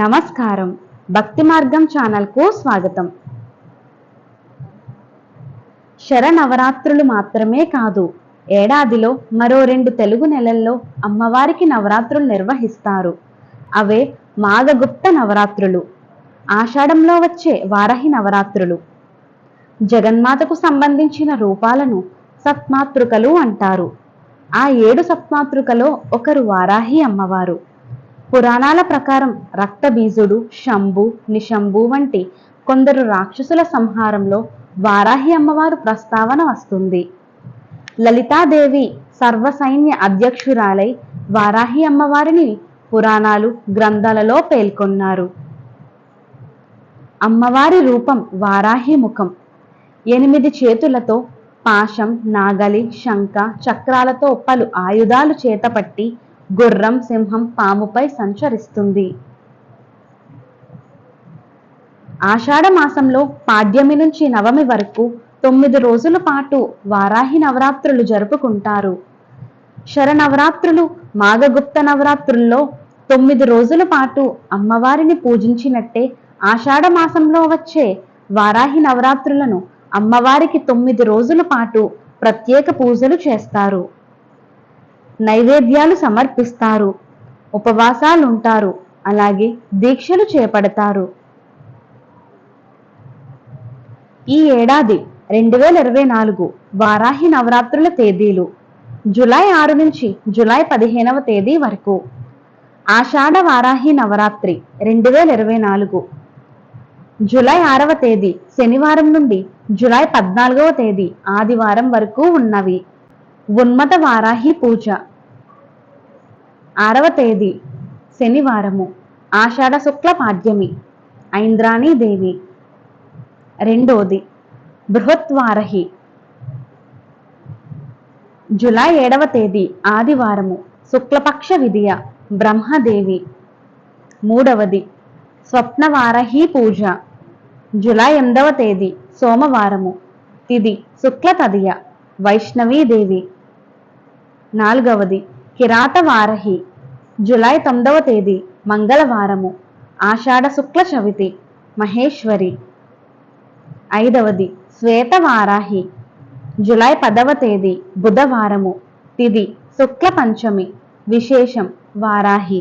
నమస్కారం. భక్తి మార్గం ఛానల్కు స్వాగతం. శరనవరాత్రులు మాత్రమే కాదు ఏడాదిలో మరో రెండు తెలుగు నెలల్లో అమ్మవారికి నవరాత్రులు నిర్వహిస్తారు. అవే మాఘగుప్త నవరాత్రులు ఆషాఢంలో వచ్చే వారహి నవరాత్రులు. జగన్మాతకు సంబంధించిన రూపాలను సత్మాతృకలు అంటారు. ఆ ఏడు సత్మాతృకలో ఒకరు వారాహి అమ్మవారు. పురాణాల ప్రకారం రక్తబీజుడు శంభు నిశంభు వంటి కొందరు రాక్షసుల సంహారంలో వారాహి అమ్మవారు ప్రస్తావన వస్తుంది. లలితాదేవి సర్వసైన్య అధ్యక్షురాలై వారాహి అమ్మవారిని పురాణాలు గ్రంథాలలో పేర్కొన్నారు అమ్మవారి రూపం వారాహి ముఖం. ఎనిమిది చేతులతో పాశం నాగలి శంఖ చక్రాలతో పలు ఆయుధాలు చేతపట్టి గుర్రం సింహం పాముపై సంచరిస్తుంది. ఆషాఢ మాసంలో పాడ్యమి నుంచి నవమి వరకు తొమ్మిది రోజుల పాటు వారాహి నవరాత్రులు జరుపుకుంటారు. శరనవరాత్రులు మాఘగుప్త నవరాత్రుల్లో తొమ్మిది రోజుల పాటు అమ్మవారిని పూజించినట్టే ఆషాఢ మాసంలో వచ్చే వారాహి నవరాత్రులను అమ్మవారికి తొమ్మిది రోజుల పాటు ప్రత్యేక పూజలు చేస్తారు. నైవేద్యాలు సమర్పిస్తారు ఉపవాసాలు ఉంటారు అలాగే దీక్షలు చేపడతారు. ఈ ఏడాది రెండు వేల ఇరవై నాలుగు వారాహి నవరాత్రుల తేదీలు జులై ఆరు నుంచి జులై పదిహేనవ తేదీ వరకు. ఆషాఢ వారాహి నవరాత్రి రెండు వేల ఇరవై నాలుగు జులై ఆరవ తేదీ శనివారం నుండి జులై పద్నాలుగవ తేదీ ఆదివారం వరకు ఉన్నవి. ఉన్మత వారాహి పూజ. ఆరవ తేదీ శనివారము ఆషాఢ శుక్ల పాడ్యమి ఐంద్రాణి దేవి. రెండోది బృహత్వారహి. జులై ఏడవ తేదీ ఆదివారము శుక్లపక్ష విధియ బ్రహ్మదేవి. మూడవది స్వప్నవారహి పూజ. జులై ఎనిమిదవ తేదీ సోమవారము తిది శుక్ల తదియ వైష్ణవీదేవి నాలుగవది కిరాత వారహి జులై తొమ్మిదవ తేదీ మంగళవారము ఆషాఢ శుక్ల చవితి మహేశ్వరి. ఐదవది శ్వేత వారాహి జులై పదవ తేదీ బుధవారము తిది శుక్ల పంచమి విశేషం వారాహి.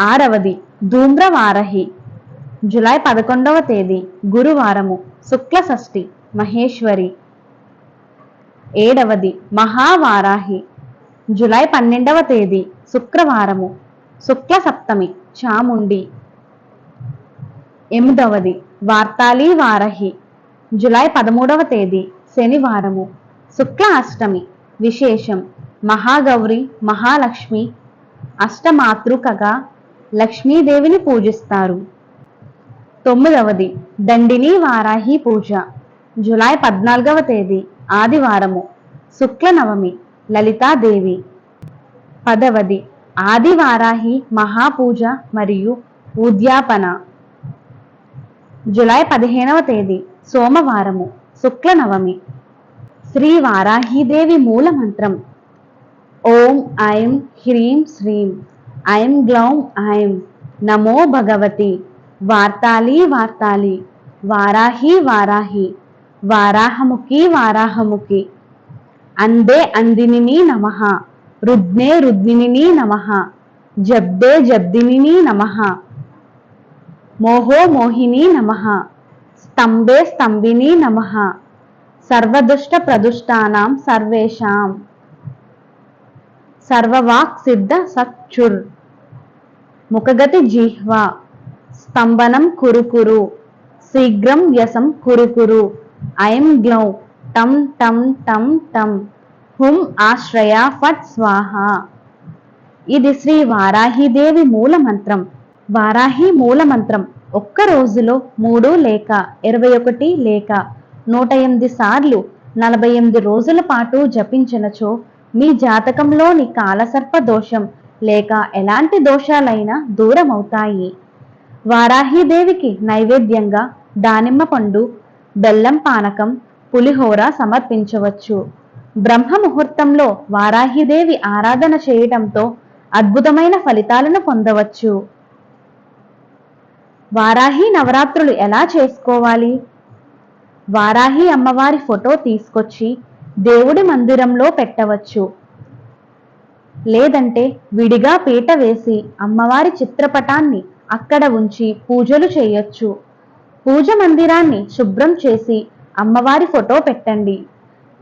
ఆరవది ధూమ్ర వారహి జులై పదకొండవ తేదీ గురువారము శుక్ల షష్ఠి మహేశ్వరి. ఏడవది మహావారాహి. జులై పన్నెండవ తేదీ శుక్రవారము. శుక్ల సప్తమి చాముండి. ఎనిమిదవది వార్తాళి వారహి. జులై పదమూడవ తేదీ శనివారము. శుక్ల అష్టమి విశేషం. మహాగౌరి మహాలక్ష్మి అష్టమాతృకగా లక్ష్మీదేవిని పూజిస్తారు. తొమ్మిదవది దండిని వారాహి పూజ. జులై పద్నాలుగవ తేదీ ఆదివారము. శుక్ల నవమి లలితాదేవి. పదవది ఆదివారాహి మహాపూజ మరియు ఉద్యాపన. జులై పదిహేనవ తేదీ సోమవారము శుక్ల నవమి శ్రీ వారాహీదేవి మూల మంత్రం ఓం ఐం హ్రీం శ్రీం ఐం గ్లౌం ఐం. నమో భగవతి. వార్తాలి వార్తాలి. వారాహి వారాహి. వారాహముఖి వారాహముఖి అందే అందిని నమ. రుద్నే రుద్నిని నమ. జబ్దే జబ్దిని నమ. మోహో మోహిని నమ. స్తంభే స్తంభిని నమ. సర్వదుష్ట ప్రదుష్టానాం సర్వేషాం. సర్వవాక్ సిద్ధ సచ్చుర్. ముఖగతి జిహ్వా. స్తంభనం కురుకురు. శీఘ్రం వ్యసం కురుకురు. ఐం గ్లౌ టం టం టం టం హుం ఆశ్రయ ఫట్ స్వాహ ఇది శ్రీ వారాహిదేవి మూల మంత్రం వారాహి మూల మంత్రం ఒక్క రోజులో మూడు లేక ఇరవై ఒకటి లేక నూట ఎనిమిది సార్లు నలభై ఎనిమిది రోజుల పాటు జపించినచో మీ జాతకంలోని కాలసర్ప దోషం లేక ఎలాంటి దోషాలైనా దూరం అవుతాయి వారాహిదేవికి నైవేద్యంగా దానిమ్మ పండు బెల్లం పానకం పులిహోర సమర్పించవచ్చు. బ్రహ్మ ముహూర్తంలో వారాహిదేవి ఆరాధన చేయటంతో అద్భుతమైన ఫలితాలను పొందవచ్చు. వారాహి నవరాత్రులు ఎలా చేసుకోవాలి? వారాహి అమ్మవారి ఫోటో తీసుకొచ్చి దేవుడి మందిరంలో పెట్టవచ్చు. లేదంటే విడిగా పీట వేసి అమ్మవారి చిత్రపటాన్ని అక్కడ ఉంచి పూజలు చేయొచ్చు. పూజ మందిరాన్ని శుభ్రం చేసి అమ్మవారి ఫోటో పెట్టండి.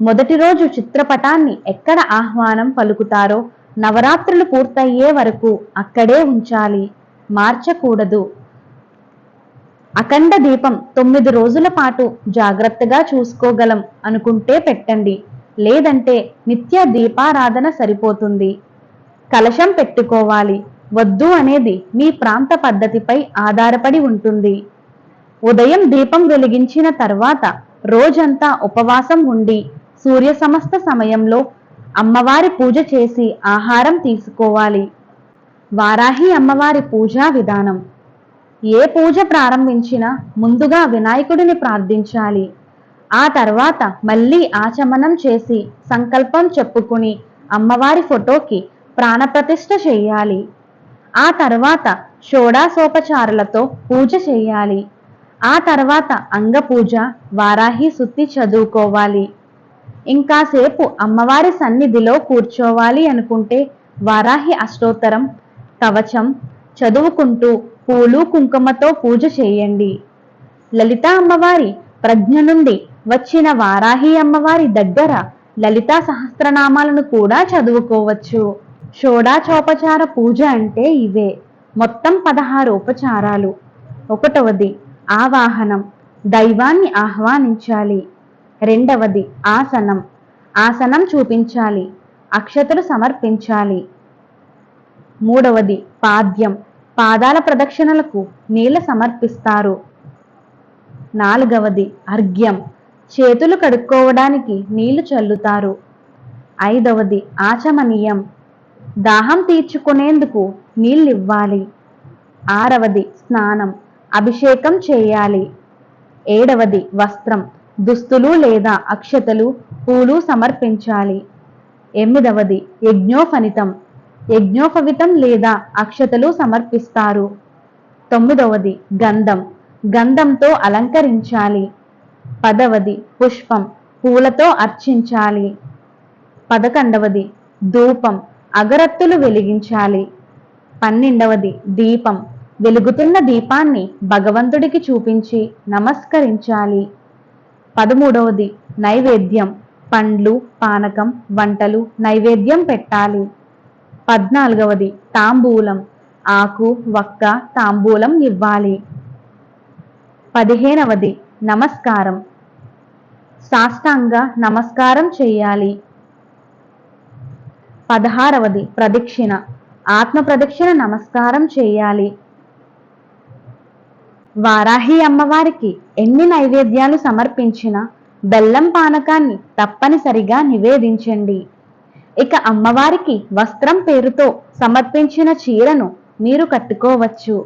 మొదటి రోజు చిత్రపటాన్ని ఎక్కడ ఆహ్వానం పలుకుతారో నవరాత్రులు పూర్తయ్యే వరకు అక్కడే ఉంచాలి. మార్చకూడదు. అఖండ దీపం తొమ్మిది రోజుల పాటు జాగ్రత్తగా చూసుకోగలం అనుకుంటే పెట్టండి. లేదంటే నిత్య దీపారాధన సరిపోతుంది. కలశం పెట్టుకోవాలి. వద్దు అనేది మీ ప్రాంత పద్ధతిపై ఆధారపడి ఉంటుంది. ఉదయం దీపం వెలిగించిన తర్వాత రోజంతా ఉపవాసం ఉండి సూర్య సమస్త సమయంలో అమ్మవారి పూజ చేసి ఆహారం తీసుకోవాలి. వారాహి అమ్మవారి పూజా విధానం. ఏ పూజ ప్రారంభించినా ముందుగా వినాయకుడిని ప్రార్థించాలి. ఆ తర్వాత మళ్ళీ ఆచమనం చేసి సంకల్పం చెప్పుకుని అమ్మవారి ఫోటోకి ప్రాణప్రతిష్ఠ చేయాలి. ఆ తర్వాత షోడాసోపచారులతో పూజ చేయాలి. ఆ తర్వాత అంగపూజ వారాహి సుత్తి చదువుకోవాలి. ఇంకాసేపు అమ్మవారి సన్నిధిలో కూర్చోవాలి అనుకుంటే వారాహి అష్టోత్తరం కవచం చదువుకుంటూ పూలు కుంకుమతో పూజ చేయండి. లలిత అమ్మవారి ప్రజ్ఞ నుండి వచ్చిన వారాహి అమ్మవారి దగ్గర లలితా సహస్రనామాలను కూడా చదువుకోవచ్చు. షోడాచోపచార పూజ అంటే ఇవే. మొత్తం పదహారు ఉపచారాలు. ఒకటవది ఆవాహనం. దైవాన్ని ఆహ్వానించాలి. రెండవది ఆసనం. ఆసనం చూపించాలి. అక్షతలు సమర్పించాలి. మూడవది పాద్యం. పాదాల ప్రదక్షిణలకు నీళ్ళ సమర్పిస్తారు. నాలుగవది అర్ఘ్యం. చేతులు కడుక్కోవడానికి నీళ్ళు చల్లుతారు. ఐదవది ఆచమనీయం. దాహం తీర్చుకునేందుకు నీళ్ళివ్వాలి ఆరవది స్నానం. అభిషేకం చేయాలి. ఏడవది వస్త్రం. దుస్తులు లేదా అక్షతలు పూలు సమర్పించాలి. ఎనిమిదవది యజ్ఞోఫనితం యజ్ఞోపవితం లేదా అక్షతలు సమర్పిస్తారు. తొమ్మిదవది గంధం. గంధంతో అలంకరించాలి. పదవది పుష్పం. పూలతో అర్చించాలి. పదకొండవది ధూపం. అగరత్తులు వెలిగించాలి. పన్నెండవది దీపం. వెలుగుతున్న దీపాన్ని భగవంతుడికి చూపించి నమస్కరించాలి. పదమూడవది నైవేద్యం. పండ్లు పానకం వంటలు నైవేద్యం పెట్టాలి. పద్నాలుగవది తాంబూలం. ఆకు వక్క తాంబూలం ఇవ్వాలి. పదిహేనవది నమస్కారం. సాష్టాంగ నమస్కారం చేయాలి. పదహారవది ప్రదక్షిణ. ఆత్మ ప్రదక్షిణ నమస్కారం చేయాలి. వారాహి అమ్మవారికి ఎన్ని నైవేద్యాలు సమర్పించినా బెల్లం పానకాన్ని తప్పనిసరిగా నివేదించండి. ఇక అమ్మవారికి వస్త్రం పేరుతో సమర్పించిన చీరను మీరు కట్టుకోవచ్చు.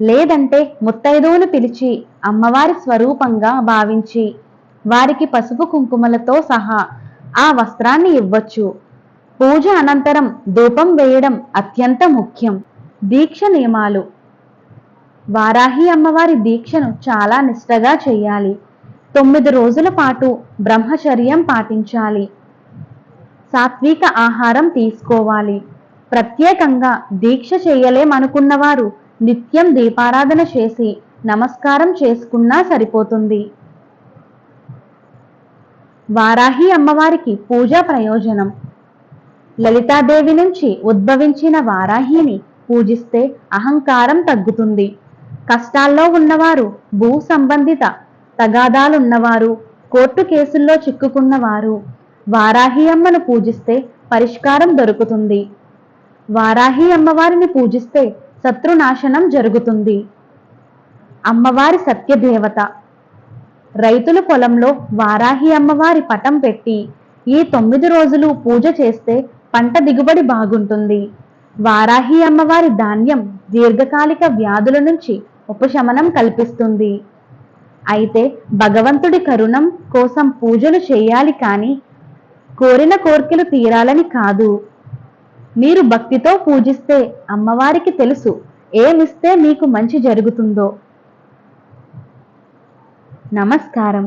లేదంటే ముత్తైదువులు పిలిచి అమ్మవారి స్వరూపంగా భావించి వారికి పసుపు కుంకుమలతో సహా ఆ వస్త్రాన్ని ఇవ్వచ్చు. పూజ అనంతరం ధూపం వేయడం అత్యంత ముఖ్యం. దీక్ష నియమాలు వారాహి అమ్మవారి దీక్షను చాలా నిష్టగా చేయాలి. తొమ్మిది రోజుల పాటు బ్రహ్మచర్యం పాటించాలి. సాత్విక ఆహారం తీసుకోవాలి. ప్రత్యేకంగా దీక్ష చేయలేమనుకున్నవారు నిత్యం దీపారాధన చేసి నమస్కారం చేసుకున్నా సరిపోతుంది. వారాహి అమ్మవారికి పూజా ప్రయోజనం. లలితాదేవి నుంచి ఉద్భవించిన వారాహిని పూజిస్తే అహంకారం తగ్గుతుంది. కష్టాల్లో ఉన్నవారు భూ సంబంధిత తగాదాలున్నవారు కోర్టు కేసుల్లో చిక్కుకున్నవారు. వారాహి అమ్మను పూజిస్తే పరిష్కారం దొరుకుతుంది. వారాహి అమ్మవారిని పూజిస్తే శత్రునాశనం జరుగుతుంది. అమ్మవారి సత్యదేవత. రైతుల పొలంలో వారాహి అమ్మవారి పటం పెట్టి ఈ తొమ్మిది రోజులు పూజ చేస్తే పంట దిగుబడి బాగుంటుంది. వారాహి అమ్మవారి ధాన్యం దీర్ఘకాలిక వ్యాధుల నుంచి ఉపశమనం కల్పిస్తుంది. అయితే భగవంతుడి కరుణం కోసం పూజలు చేయాలి కానీ కోరిన కోర్కెలు తీరాలని కాదు. మీరు భక్తితో పూజిస్తే అమ్మవారికి తెలుసు ఏమిస్తే మీకు మంచి జరుగుతుందో. నమస్కారం.